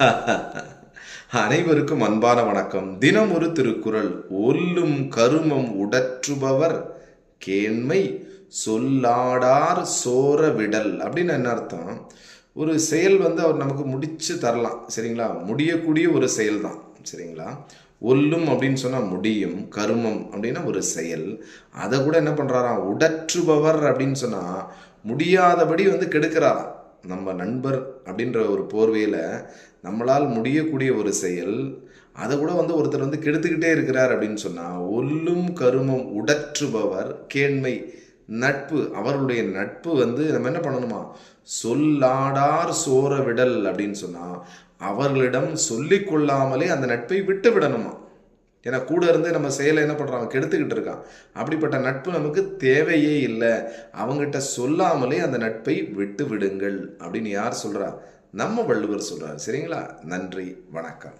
அனைவருக்கும் அன்பான வணக்கம். தினம் ஒரு திருக்குறள். ஒல்லும் கருமம் உடற்றுபவர் கேண்மை சொல்லாடார் சோர விடல் அப்படின்னு என்ன அர்த்தம்? ஒரு செயல் வந்து அவர் நமக்கு முடிச்சு தரலாம். சரிங்களா? முடியக்கூடிய ஒரு செயல் தான் சரிங்களா? ஒல்லும் அப்படின்னு சொன்னால் முடியும் கருமம் அப்படின்னா ஒரு செயல். அதை கூட என்ன பண்ணுறாராம் உடற்றுபவர் அப்படின்னு சொன்னால் முடியாதபடி வந்து கெடுக்கிறாராம். நம்ம நண்பர் அப்படின்ற ஒரு போர்வையில் நம்மளால் முடியக்கூடிய ஒரு செயல் அதை கூட வந்து ஒருத்தர் வந்து கெடுத்துக்கிட்டே இருக்கிறார் அப்படின்னு சொன்னால் ஒல்லும் கருமம் உடற்றுபவர் கேண்மை நட்பு அவர்களுடைய நட்பு வந்து நம்ம என்ன பண்ணணுமா? சொல்லாடார் சோர விடல் அப்படின்னு சொன்னால் அவர்களிடம் சொல்லிக்கொள்ளாமலே அந்த நட்பை விட்டு விடணுமா ஏன்னா கூட இருந்து நம்ம செயலை என்ன பண்ணுறாங்க கெடுத்துக்கிட்டு இருக்கான். அப்படிப்பட்ட நட்பு நமக்கு தேவையே இல்லை. அவங்ககிட்ட சொல்லாமலே அந்த நட்பை விட்டு விடுங்கள் அப்படின்னு யார் சொல்கிறா நம்ம வள்ளுவர் சொல்கிறார் சரிங்களா? நன்றி. வணக்கம்.